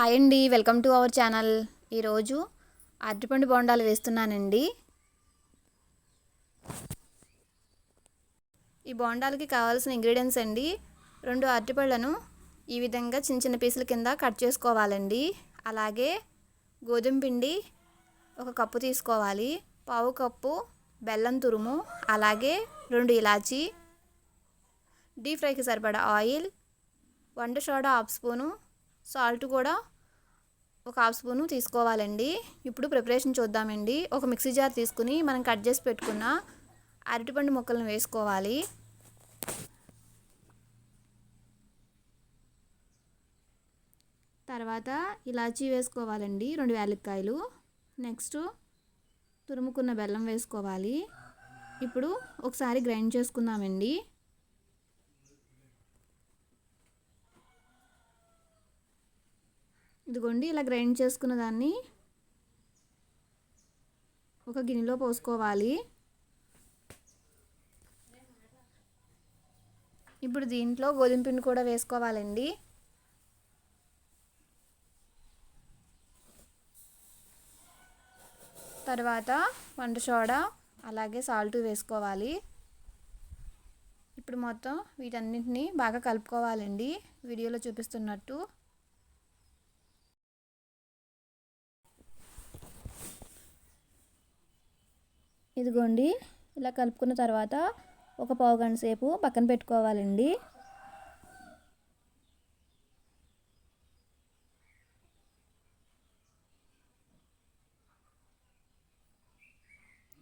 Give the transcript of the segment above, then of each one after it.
Hi అండి. Welcome to our channel. ఈరోజు అరటిపండు బోండాలు వేస్తున్నానండి. ఈ బోండాలకి కావాల్సిన ఇంగ్రీడియంట్స్ అండి. రెండు అరటిపళ్ళను ఈ విధంగా చిన్న చిన్న పీసుల కింద కట్ చేసుకోవాలండి. అలాగే గోధుమ పిండి ఒక కప్పు తీసుకోవాలి. పావు కప్పు బెల్లం తురుము అలాగే రెండు ఇలాచీ డీప్ ఫ్రైకి సరిపడా ఆయిల్ వంట సోడా హాఫ్ స్పూను సాల్ట్ కూడా ఒక హాఫ్ స్పూను తీసుకోవాలండి. ఇప్పుడు ప్రిపరేషన్ చూద్దామండి. ఒక మిక్సీ జార్ తీసుకుని మనం కట్ చేసి పెట్టుకున్న అరటిపండు ముక్కలను వేసుకోవాలి. తర్వాత ఇలాచీ వేసుకోవాలండి రెండు యాలక్కాయలు. నెక్స్ట్ తురుముకున్న బెల్లం వేసుకోవాలి. ఇప్పుడు ఒకసారి గ్రైండ్ చేసుకుందామండి. ఇదిగోండి ఇలా గ్రైండ్ చేసుకున్న దాన్ని ఒక గిన్నెలో పోసుకోవాలి. ఇప్పుడు దీంట్లో గోధుమ పిండి కూడా వేసుకోవాలండి. తర్వాత వంట సోడా అలాగే సాల్ట్ వేసుకోవాలి. ఇప్పుడు మొత్తం వీటన్నింటినీ బాగా కలుపుకోవాలండి. వీడియోలో చూపిస్తున్నట్టు. ఇదిగోండి ఇలా కలుపుకున్న తర్వాత ఒక పావు గంట సేపు పక్కన పెట్టుకోవాలండి.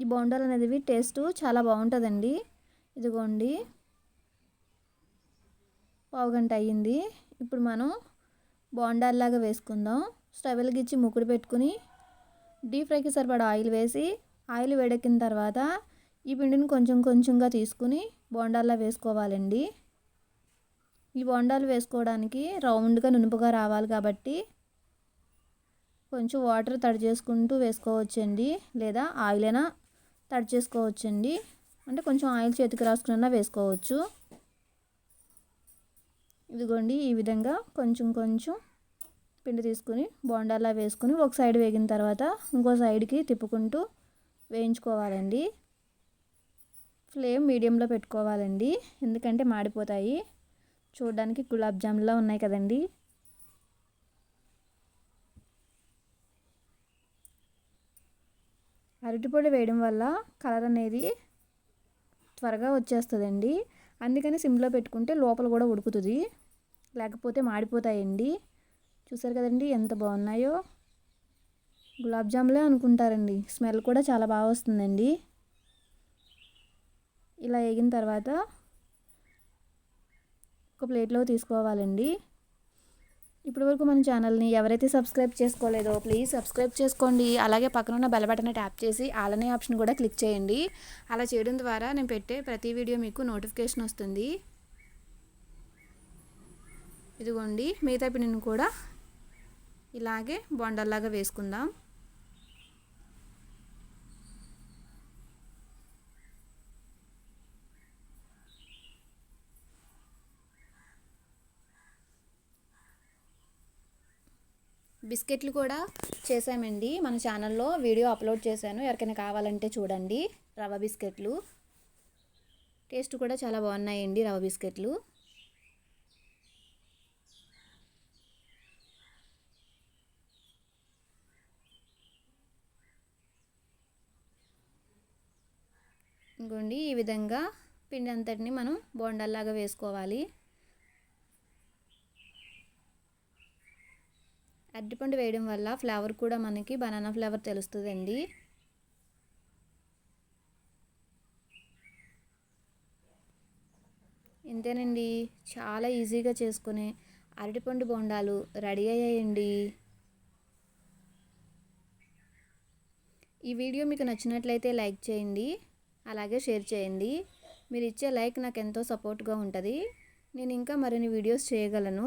ఈ బోండాలు అనేది టేస్ట్ చాలా బాగుంటుందండి. ఇదిగోండి పావు గంట అయ్యింది. ఇప్పుడు మనం బోండాల్లాగా వేసుకుందాం. స్టవ్ వెలిగించి ముక్కుడు పెట్టుకుని డీప్ ఫ్రైకి సరిపడా ఆయిల్ వేసి ఆయిల్ వేడెక్కిన తర్వాత ఈ పిండిని కొంచెం కొంచెంగా తీసుకుని బోండాల్లో వేసుకోవాలండి. ఈ బోండాలు వేసుకోవడానికి రౌండ్గా నునుపుగా రావాలి కాబట్టి కొంచెం వాటర్ తడి చేసుకుంటూ వేసుకోవచ్చండి. లేదా ఆయిల్ అయినా తడి చేసుకోవచ్చండి. అంటే కొంచెం ఆయిల్ చేతికి రాసుకున్నా వేసుకోవచ్చు. ఇదిగోండి ఈ విధంగా కొంచెం కొంచెం పిండి తీసుకుని బోండాలా వేసుకుని ఒక సైడ్ వేగిన తర్వాత ఇంకో సైడ్కి తిప్పుకుంటూ వేయించుకోవాలండి. ఫ్లేమ్ మీడియంలో పెట్టుకోవాలండి. ఎందుకంటే మాడిపోతాయి. చూడడానికి గులాబ్ జామ్లా ఉన్నాయి కదండి. అరటిపొడి వేయడం వల్ల కలర్ అనేది త్వరగా వచ్చేస్తుందండి. అందుకని సిమ్లో పెట్టుకుంటే లోపల కూడా ఉడుకుతుంది. లేకపోతే మాడిపోతాయండి. చూసారు కదండి ఎంత బాగున్నాయో. గులాబ్ జాములే అనుకుంటారండి. స్మెల్ కూడా చాలా బాగా వస్తుందండి. ఇలా వేగిన తర్వాత ఒక ప్లేట్లో తీసుకోవాలండి. ఇప్పటి వరకు మన ఛానల్ని ఎవరైతే సబ్స్క్రైబ్ చేసుకోలేదో ప్లీజ్ సబ్స్క్రైబ్ చేసుకోండి. అలాగే పక్కన ఉన్న బెల్ బటన్ ట్యాప్ చేసి ఆలనే ఆప్షన్ కూడా క్లిక్ చేయండి. అలా చేయడం ద్వారా నేను పెట్టే ప్రతి వీడియో మీకు నోటిఫికేషన్ వస్తుంది. ఇదిగోండి మిగతా పిండిని కూడా ఇలాగే బొండల్లాగా వేసుకుందాం. బిస్కెట్లు కూడా చేసామండి మన ఛానల్లో వీడియో అప్లోడ్ చేశాను. ఎవరికైనా కావాలంటే చూడండి. రవ బిస్కెట్లు. టేస్ట్ కూడా చాలా బాగున్నాయండి రవ బిస్కెట్లు. ఇంకోండి ఈ విధంగా పిండి అంతటిని మనం బోండాల్లాగా వేసుకోవాలి. అరటిపండు వేయడం వల్ల ఫ్లేవర్ కూడా మనకి బనానా ఫ్లేవర్ తెలుస్తుందండి. ఇంతేనండి. చాలా ఈజీగా చేసుకునే అరటిపండు బొండాలు రెడీ అయ్యాయండి. ఈ వీడియో మీకు నచ్చినట్లయితే లైక్ చేయండి. అలాగే షేర్ చేయండి. మీరు ఇచ్చే లైక్ నాకు ఎంతో సపోర్ట్గా ఉంటుంది. నేను ఇంకా మరిన్ని వీడియోస్ చేయగలను.